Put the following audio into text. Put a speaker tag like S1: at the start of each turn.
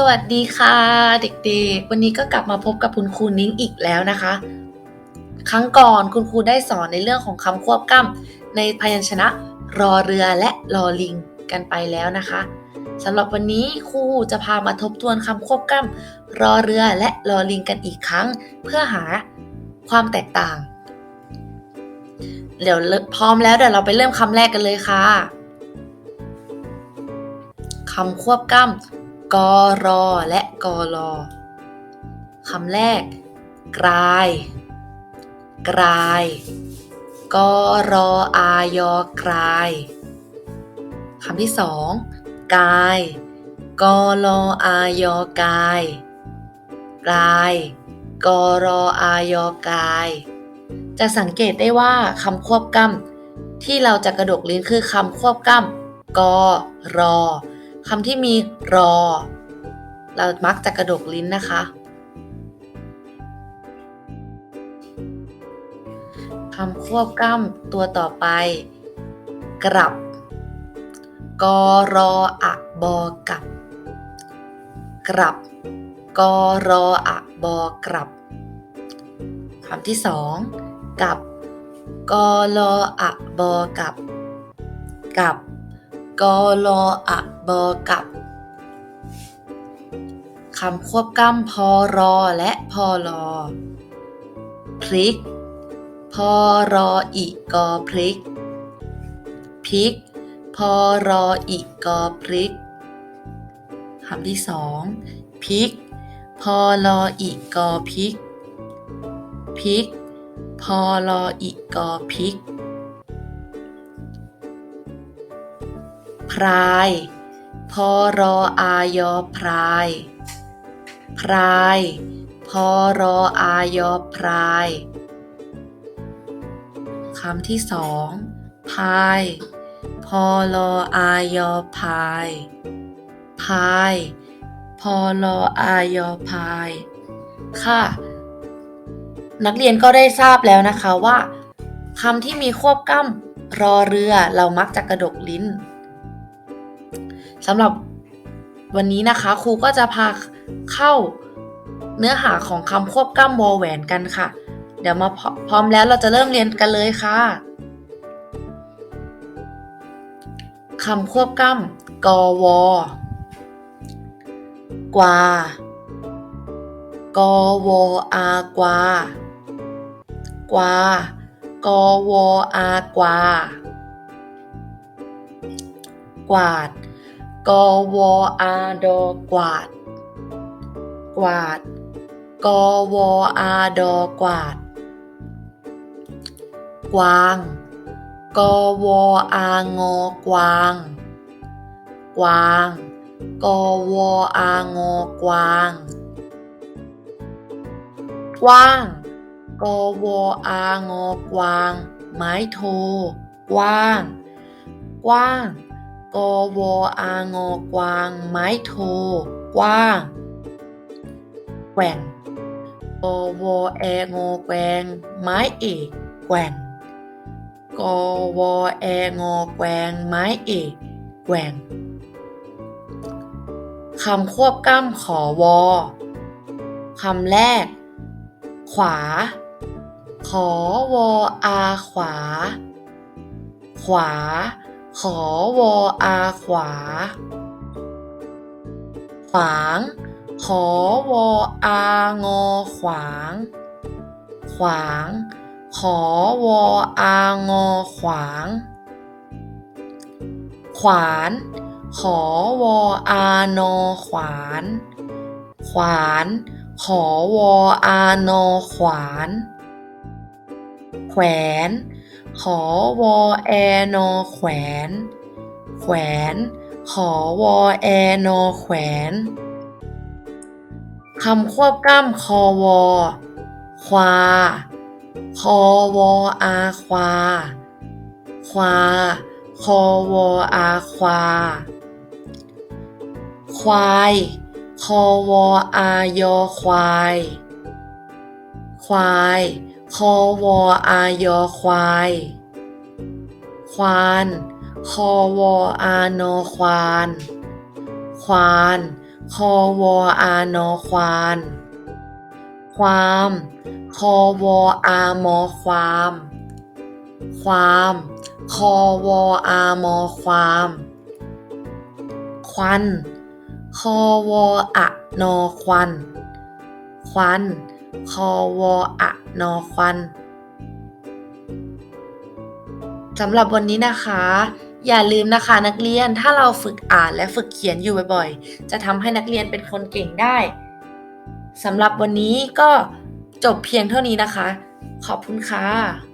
S1: สวัสดีค่ะ เด็กๆ วันนี้ก็กลับมาพบกับคุณครูนิ้งอีกแล้วนะคะ ครั้งก่อนคุณครูได้สอนในเรื่องของคำควบกล้ำในพยัญชนะรอเรือและรอลิงกันไปแล้วนะคะสำหรับวันนี้ครูจะพามาทบทวนคำควบกล้ำรอเรือและรอลิงกันอีกครั้ง เพื่อหาความแตกต่าง เดี๋ยวพร้อมแล้วเดี๋ยวเราไปเริ่มคำแรกกันเลยค่ะคำควบกล้ำ กรอและกรอคำแรก กลาย กลายกรออายอกลายคำที่สองกายกรออายอกาย กลายกรออายอกาย จะสังเกตได้ว่าคำควบกล้ำที่เราจะกระดกลิ้นคือคำควบกล้ำกรอ คำที่มีรอ เรามักจะกระดกลิ้นนะคะ คำควบกล้ำตัวต่อไป กลับกรออะบอกลับ กลับกรออะบอกลับคำที่สองกับกรออะบอกลับ กับ กรออะบอกับคำควบกล้ำพอรอและพอรอพริก พอรออีกกอพริกพริก พอรออีกกอพริกคำที่สองพริก พอรออีกกอพริกพริก พอรออีกกอพริก พรายพรออายอพราย พรายพรออายอพรายคำที่สองพายพรออายอพาย พายพรออายอพาย ค่ะ นักเรียนก็ได้ทราบแล้วนะคะว่าคำที่มีควบกล้ำรอเรือเรามักจะกระดกลิ้น สำหรับวันนี้นะคะครูก็จะพาเข้าเนื้อหาของคำควบกล้ำวอแหวนกันค่ะ เดี๋ยวมาพร้อมแล้วเราจะเริ่มเรียนกันเลยค่ะคำควบกล้ำกอวกวากอวอากวากวากอวอากวากวาด กวอาดอกวาด กวาด กวอาดอกวาด กวาง กวอางอกวาง กวาง กวอางอกวาง กว้าง กวอางอกวาง ไม้โท กว้าง กว้าง กวอางอกวาง ไม้โท กว้างแกว่งกวแองอแกวงไม้เอกแกว่งกวแองอแกวงไม้เอกแกว่งคำควบกล้ำขอวอคำแรก ขวา ขอวออาขวา ขวา ขอวออาขวา ขวาง ขอวออางอขวาง ขวาง ขอวออางอขวาง ขวาน ขอวออานอขวาน ขวาน ขอวออานอขวาน แขวน ขอวอแอนอแขวน แขวน ขอวอแอนอแขวนคำควบกล้ำคอวอควา คอวออาควา ควา คอวออาควา ควาย คอวออายอควาย ควาย คอวออายอควาย ควาน คอวออานอควาน ควาน คอวออานอควาน ความ คอวออามอความ ความ คอวออามอความ ควัน คอวออะนอควัน ควัน คอวออะ นอควันสำหรับวันนี้นะคะ อย่าลืมนะคะนักเรียนถ้าเราฝึกอ่านและฝึกเขียนอยู่บ่อยๆ จะทำให้นักเรียนเป็นคนเก่งได้สำหรับวันนี้ก็จบเพียงเท่านี้นะคะ ขอบคุณค่ะ